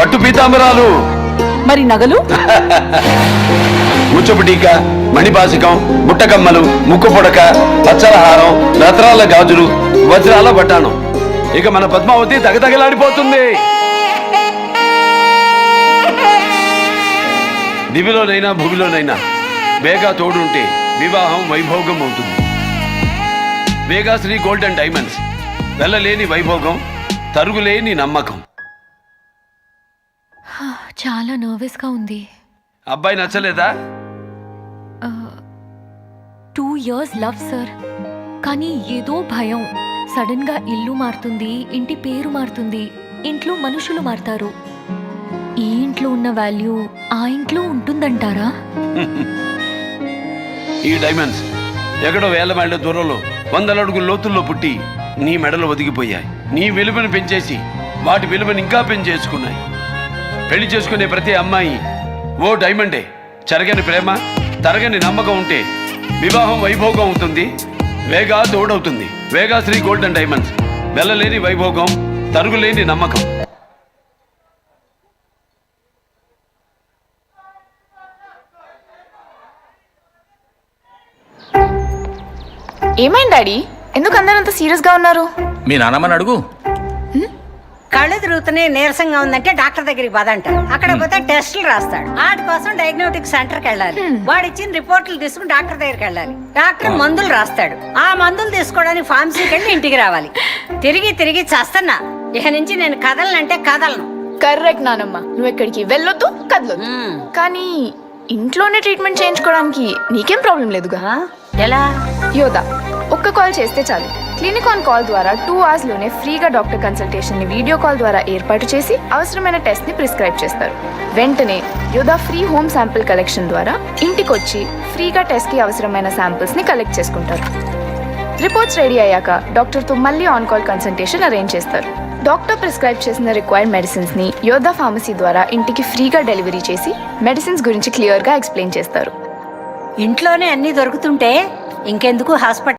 పట్టు పీతాంబరాలు. మరి నగలు? ముచ్చపు టీక మణిపాసికం బుట్టకమ్మలు ముక్కు పొడక పచ్చలహారం రత్నాల గాజులు వజ్రాల బట్టాణం ఇక మన పద్మావతి తగతగలాడిపోతుంది. దివిలోనైనా భూమిలోనైనా వేగా తోడుంటే వివాహం వైభోగం అవుతుంది Vega Sri gold and diamonds. వెళ్ళలేని వైభోగం తరుగులేని నమ్మకం. చాలా నర్వస్గా ఉంది. అబ్బాయి నచ్చలేదా? Two years love sir. కానీ ఏదో భయం. సడన్గా ఇల్లు మారుతుంది ఇంటి పేరు మారుతుంది ఇంట్లో మనుషులు మారుతారు. ఈ ఇంట్లో ఉన్న వాల్యూ ఆ ఇంట్లో ఉంటుందంటారా? ఈ డైమండ్స్ ఎక్కడో వేల మైళ్ళ దూరంలో వందల అడుగుల లోతుల్లో పుట్టి నీ మెడలు ఒదిగిపోయాయి. నీ విలువను పెంచేసి వాటి విలువను ఇంకా పెంచేసుకున్నాయి. పెళ్ళి చేసుకునే ప్రతి అమ్మాయి ఓ డైమండే. చెరగని ప్రేమ తరగని నమ్మకం ఉంటే వివాహం వైభోగం అవుతుంది Vega తోడవుతుంది. Vega Sri gold and diamonds. వెళ్ళలేని వైభోగం తరుగులేని నమ్మకం. ఏమైంది డాడీ? ఎందుకు అందరూ అంత సీరియస్గా ఉన్నారు? మీ నాన్నమ్మని అడుగు. కళ్ళు తిరుగుతున్నాయి నీరసంగా ఉందంటే డాక్టర్ దగ్గరికి పదంట అక్కడ పోతే టెస్టులు రాస్తాడు. వాటి కోసం డయాగ్నోటిక్ సెంటర్కి వెళ్ళాలి. వాడు ఇచ్చిన రిపోర్ట్లు తీసుకుని డాక్టర్ దగ్గరికి వెళ్ళాలి. డాక్టర్ మందులు రాస్తాడు. ఆ మందులు తీసుకోవడానికి ఫార్మసీకి వెళ్ళి ఇంటికి రావాలి. తిరిగి తిరిగి చస్తున్నా. ఇక నుంచి నేను కదలనంటే కదలను. కరెక్ట్ నానమ్మ. నువ్వు ఎక్కడికి వెళ్ళొద్దు కదలొద్దు. కానీ ఇంట్లోనే ట్రీట్మెంట్ చేయించుకోవడానికి నీకేం ప్రాబ్లం లేదుగా? ఎలా? యోదా ఒక్క కాల్ చేస్తే చాలు. క్లినిక్ ఆన్ కాల్ ద్వారా టూ అవర్స్లోనే ఫ్రీగా డాక్టర్ కన్సల్టేషన్ని వీడియో కాల్ ద్వారా ఏర్పాటు చేసి అవసరమైన టెస్ట్ని ప్రిస్క్రైబ్ చేస్తారు. వెంటనే Yoda free home sample collection ద్వారా ఇంటికొచ్చి ఫ్రీగా టెస్ట్కి అవసరమైన శాంపిల్స్ని కలెక్ట్ చేసుకుంటారు. రిపోర్ట్స్ రెడీ అయ్యాక డాక్టర్తో మళ్ళీ ఆన్ కాల్ కన్సల్టేషన్ అరేంజ్ చేస్తారు. డాక్టర్ ప్రిస్క్రైబ్ చేసిన రిక్వైర్డ్ మెడిసిన్స్ని యోధా ఫార్మసీ ద్వారా ఇంటికి ఫ్రీగా డెలివరీ చేసి మెడిసిన్స్ గురించి క్లియర్గా ఎక్స్ప్లెయిన్ చేస్తారు. ఇంట్లోనే అన్ని దొరుకుతుంటే ఇంకెందుకు హాస్పిటల్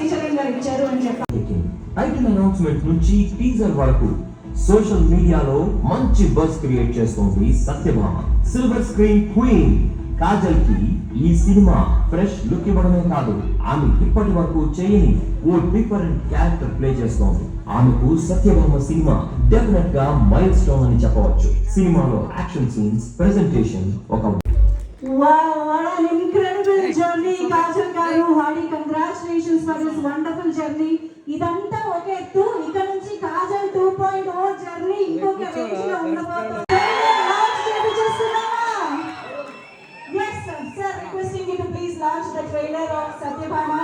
శ్రీచరణ్ గారు ఇచ్చారు అని చెప్పాలి టైటిల్ అనౌన్స్మెంట్ నుంచి టీజర్ వరకు సోషల్ మీడియాలో మంచి బస్ క్రియేట్ చేస్తోంది సత్యభామ. సిల్వర్ స్క్రీన్ క్వీన్ కాజల్కి ఈ సినిమా ఫ్రెష్ లుక్ ఇవ్వడమే కాదు ఆమె ఇప్పటి వరకు చేయని ఓ డిఫరెంట్ క్యారెక్టర్ ప్లే చేస్తోంది. ఆమెకు సత్యభామ సినిమా డెఫినెట్గా మైల్ స్టోన్ అని చెప్పవచ్చు. సినిమాలో యాక్షన్ సీన్స్ ప్రెజెంటేషన్ ఒక incredible journey Kajal garu hearty for this wonderful journey ఇదంతా ఒక ఎత్తు ఇక నుంచి Kajal two point O journey ఇంకొక రేంజ్లో ఉండబోతుంది Launch చేపిచేస్తున్నామా? Yes, sir. Sir, requesting you to please launch the trailer of Satyabhama.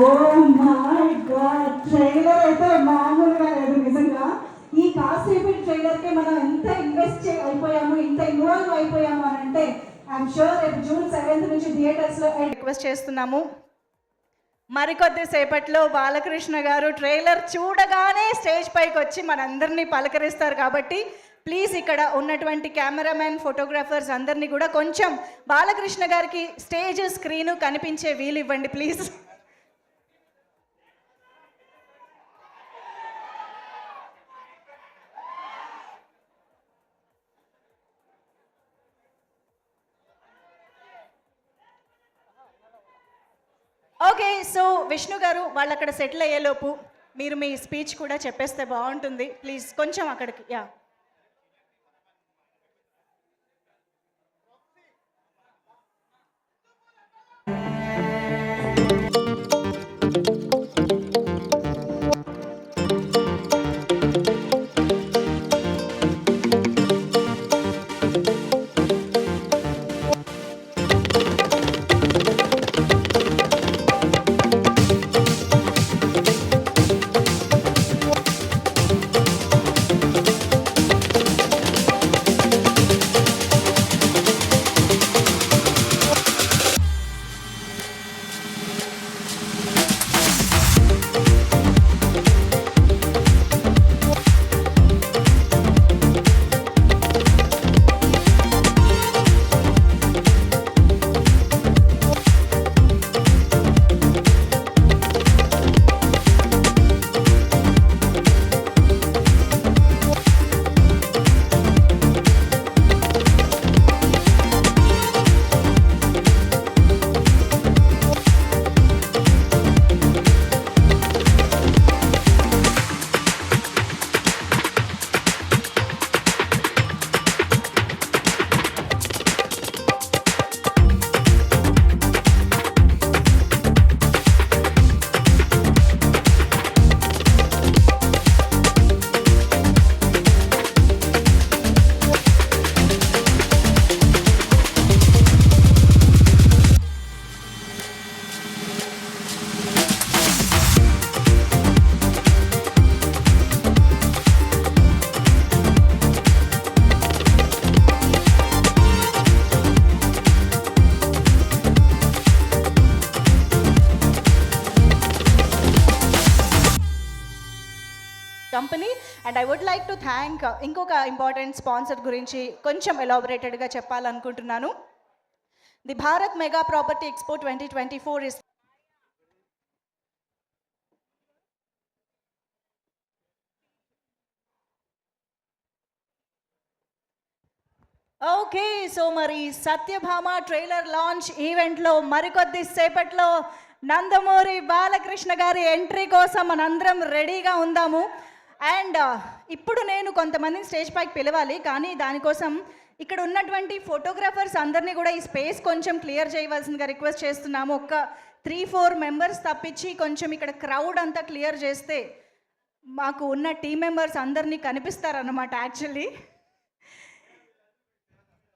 Oh my god trailer అయితే మామూలుగా లేదు నిజంగా కాసేపు ట్రైలర్కే మనం ఎంత ఇన్వెస్ట్ అయిపోయాము ఇంత ఇన్వాల్వ్ అయిపోయాము అని అంటే ఐఎమ్ షూర్ రేపు జూన్ సెవెంత్ నుంచి థియేటర్స్లో రిక్వెస్ట్ చేస్తున్నాము. మరికొద్ది సేపట్లో బాలకృష్ణ గారు ట్రైలర్ చూడగానే స్టేజ్ పైకి వచ్చి మనందరినీ పలకరిస్తారు కాబట్టి ప్లీజ్ ఇక్కడ ఉన్నటువంటి కెమెరామెన్ ఫోటోగ్రాఫర్స్ అందరినీ కూడా కొంచెం బాలకృష్ణ గారికి స్టేజ్ స్క్రీను కనిపించే వీలు ఇవ్వండి ప్లీజ్. ఓకే సో విష్ణు గారు వాళ్ళు అక్కడ సెటిల్ అయ్యేలోపు మీరు మీ స్పీచ్ కూడా చెప్పేస్తే బాగుంటుంది. ప్లీజ్ కొంచెం అక్కడికి yeah. I would like to thank ఇంకొక ఇంపార్టెంట్ స్పాన్సర్ గురించి కొంచెం ఎలాబొరేటెడ్గా చెప్పాలనుకుంటున్నాను. The Bharat mega property expo twenty twenty four is okay so మరి సత్యభామ ట్రైలర్ లాంచ్ ఈవెంట్లో మరికొద్ది సేపట్లో నందమూరి బాలకృష్ణ గారి ఎంట్రీ కోసం మనందరం రెడీగా ఉందాము. అండ్ uh, ఇప్పుడు నేను కొంతమందిని స్టేజ్ పైకి పిలవాలి కానీ దానికోసం ఇక్కడ ఉన్నటువంటి ఫోటోగ్రాఫర్స్ అందరినీ కూడా ఈ స్పేస్ కొంచెం క్లియర్ చేయవలసిందిగా రిక్వెస్ట్ చేస్తున్నాము. ఒక త్రీ ఫోర్ మెంబర్స్ తప్పించి కొంచెం ఇక్కడ క్రౌడ్ అంతా క్లియర్ చేస్తే మాకు ఉన్న టీం మెంబర్స్ అందరినీ కనిపిస్తారన్నమాట actually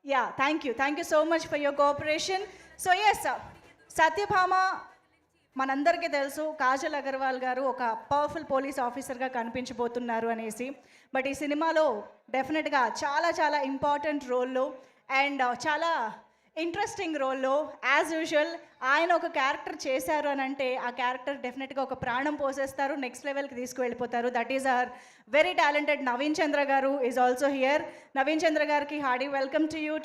yeah thank you thank you so much for your cooperation so yes Satyabhama మనందరికీ తెలుసు కాజల్ అగర్వాల్ గారు ఒక పవర్ఫుల్ పోలీస్ ఆఫీసర్గా కనిపించబోతున్నారు అనేసి. బట్ ఈ సినిమాలో డెఫినెట్గా చాలా చాలా ఇంపార్టెంట్ రోల్లో అండ్ చాలా ఇంట్రెస్టింగ్ రోల్లో యాజ్ యూజువల్ ఆయన ఒక క్యారెక్టర్ చేశారు అని అంటే ఆ క్యారెక్టర్ డెఫినెట్గా ఒక ప్రాణం పోసేస్తారు నెక్స్ట్ లెవెల్కి తీసుకువెళ్ళిపోతారు. That is our very talented Naveen Chandra garu is also here Naveen Chandra గారికి hearty welcome to you to